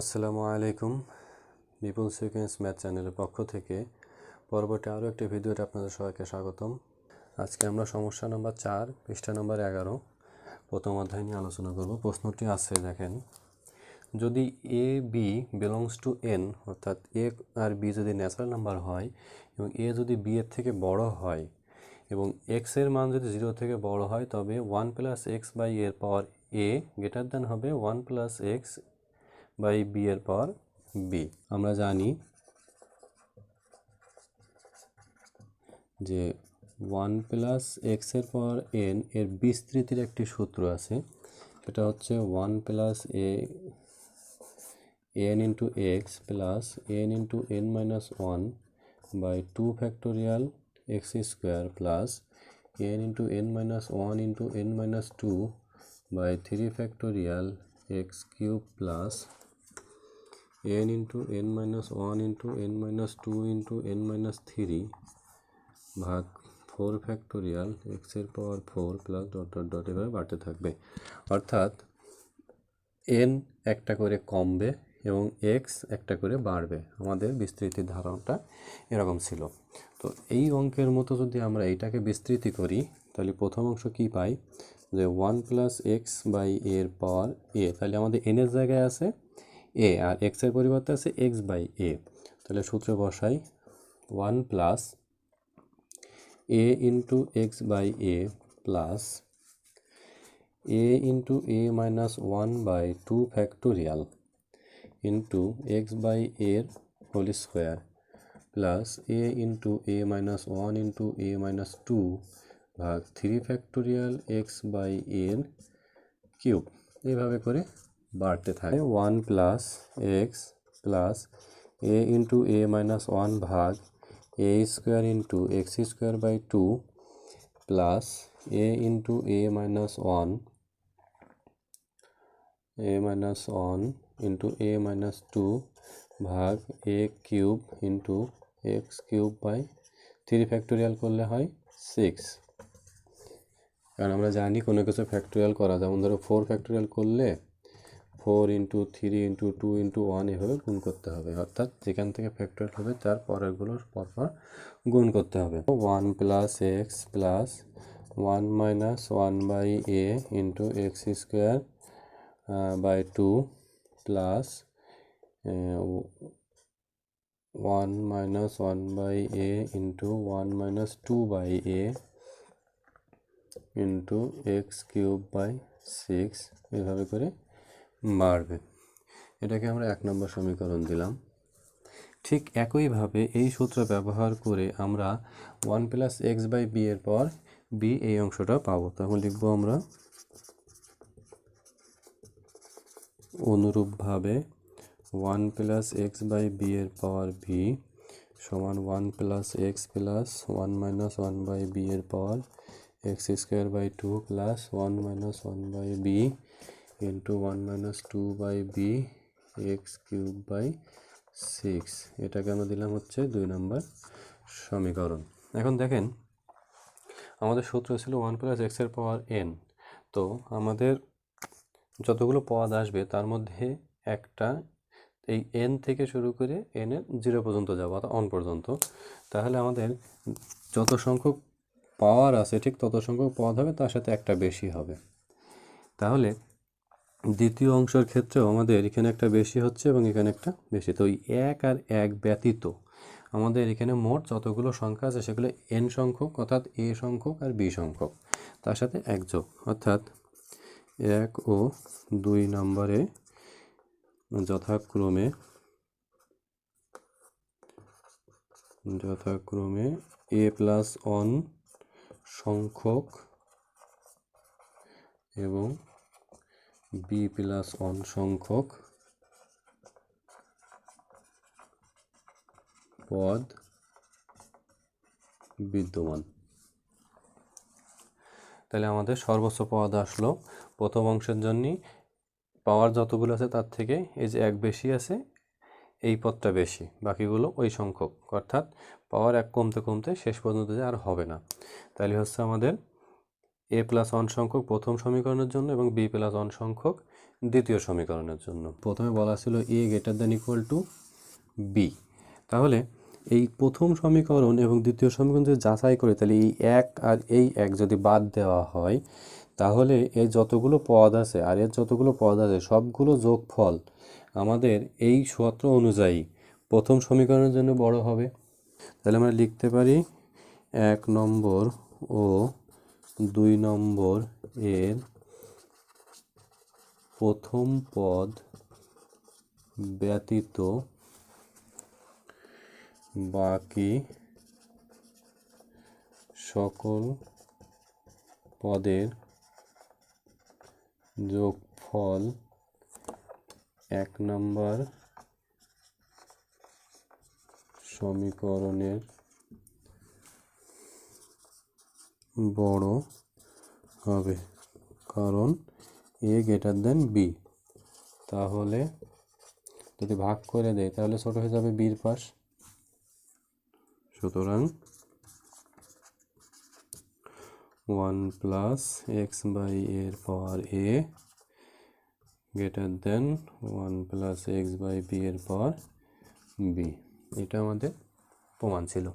আসসালামু আলাইকুম। বিপুল sequence math চ্যানেলের পক্ষ থেকে পরবর্তী আরও একটি ভিডিওতে আপনাদের সবাইকে স্বাগতম। আজকে আমরা সমস্যা নম্বর চার, পৃষ্ঠা নম্বর এগারো, প্রথম অধ্যায় নিয়ে আলোচনা করব। প্রশ্নটি আছে, দেখেন। যদি A B belongs to N অর্থাৎ এ আর বি যদি ন্যাচারাল নাম্বার হয় এবং এ যদি বি এর থেকে বড় হয় এবং এক্সের মান যদি জিরো থেকে বড় হয়, তবে ওয়ান প্লাস এক্স বাই এর পাওয়ার এ গ্রেটার দেন হবে one plus X by B এর পাওয়ার বি। আমরা জানি যে ওয়ান প্লাস এক্সের পাওয়ার এন এর বিস্তৃতির একটি সূত্র আছে। এটা হচ্ছে one plus A, N into X plus N into N minus one by two factorial X square plus N into N minus one into N minus two by three factorial X cube plus N into N minus one into N minus two into N minus three ভাগ four factorial এক্সের power four plus dot dot dot এভাবে বাড়তে থাকবে। অর্থাৎ N একটা করে কমবে এবং এক্স একটা করে বাড়বে। আমাদের বিস্তৃতির ধারণটা এরকম ছিল। তো এই অঙ্কের মতো যদি আমরা এইটাকে বিস্তৃতি করি, তাহলে প্রথম অংশ কি পাই? যে ওয়ান প্লাস এক্স বাই এর পাওয়ার এ তাহলে আমাদের এনের জায়গায় আছে এ আর এক্সের পরিবর্তে আছে এক্স বাই এ তাহলে সূত্রে বসাই। One plus A into X by A plus A into A minus one by two factorial into X by এর whole square plus A into A minus one into A minus two ভাগ three factorial X by এর cube এইভাবে করে বাড়তে থাকে। One plus X plus A into A minus one ভাগ A square into X square by two plus A into A minus one, A minus one into A minus two ভাগ A cube into X cube by three factorial করলে হয় six. কারণ আমরা জানি কোনো কিছু factorial করা যেমন ধরো ফোর ফ্যাক্টোরিয়াল করলে four into three into two into one এভাবে গুণ করতে হবে। অর্থাৎ যেখান থেকে ফ্যাক্টোরিয়াল হবে, তার পরেরগুলোর পরপর গুণ করতে হবে। One plus X plus one minus one by A into X square by two plus one minus one by A into one minus two by A into X cube by six এভাবে করে বাড়বে। এটাকে আমরা এক নম্বর সমীকরণ দিলাম। ঠিক একইভাবে এই সূত্র ব্যবহার করে আমরা one plus X by B এর পর বি এই অংশটা পাবো। তখন লিখব আমরা অনুরূপভাবে one plus X by B এর পাওয়ার ভি সমান one plus X plus one minus one by B এর power X square by two plus one minus one by B into one minus two by B X cube by six এটা কেন দিলাম হচ্ছে দুই নম্বর সমীকরণ। এখন দেখেন, আমাদের সূত্র ছিল ওয়ান প্লাস এক্সের পাওয়ার এন তো আমাদের যতগুলো পদ আসবে, তার মধ্যে একটা এই এন থেকে শুরু করে এন এর জিরো পর্যন্ত যাব, অর্থাৎ অন পর্যন্ত। তাহলে আমাদের যত সংখ্যক পাওয়ার আছে, ঠিক তত সংখ্যক পদ হবে, তার সাথে একটা বেশি হবে। তাহলে দ্বিতীয় অংশের ক্ষেত্রেও আমাদের এখানে একটা বেশি হচ্ছে এবং এখানে একটা বেশি। তো ওই এক আর এক ব্যতীত আমাদের এখানে মোট যতগুলো সংখ্যা আছে সেগুলো এন সংখ্যক অর্থাৎ এ সংখ্যক আর বি সংখ্যক। তার সাথে এক যোগ। অর্থাৎ এক ও দুই নম্বরে যথাক্রমে যথাক্রমে এ প্লাস অন সংখ্যক এবং বি প্লাস অন সংখ্যক পদ বিদ্যমান। তাহলে আমাদের সর্বোচ্চ পদ আসলো। প্রথম অংশের জন্যই পাওয়ার যতগুলো আছে তার থেকে এই যে এক বেশি আছে, এই পদটা বেশি, বাকিগুলো ওই সংখ্যক। অর্থাৎ পাওয়ার এক কমতে কমতে শেষ পর্যন্ত যে আর হবে না। তাহলে হচ্ছে আমাদের এ প্লাস ওয়ান সংখ্যক প্রথম সমীকরণের জন্য এবং বি প্লাস ওয়ান সংখ্যক দ্বিতীয় সমীকরণের জন্য। প্রথমে বলা ছিল A greater than equal to B তাহলে এই প্রথম সমীকরণ এবং দ্বিতীয় সমীকরণ যদি যাচাই করি, তাহলে এই এক আর এই এক যদি বাদ দেওয়া হয়, তাহলে এর যতগুলো পদ আছে আর এর যতগুলো পদ আছে, সবগুলো যোগফল আমাদের এই সূত্র অনুযায়ী প্রথম সমীকরণের জন্য বড় হবে। তাহলে আমরা লিখতে পারি এক নম্বর ও দুই নম্বর এর প্রথম পদ ব্যতীত বাকি সকল পদের যোগফল এক নম্বর সমীকরণের বড় হবে। কারণ এ গ্রেটার দেন বি তাহলে যদি ভাগ করে দেয় তাহলে ছোট হয়ে যাবে বির পাশ। সুতরাং ওয়ান প্লাস এক্স বাই এর power A greater than one plus X by B এর পাওয়ার বি এটা আমাদের প্রমাণ ছিল।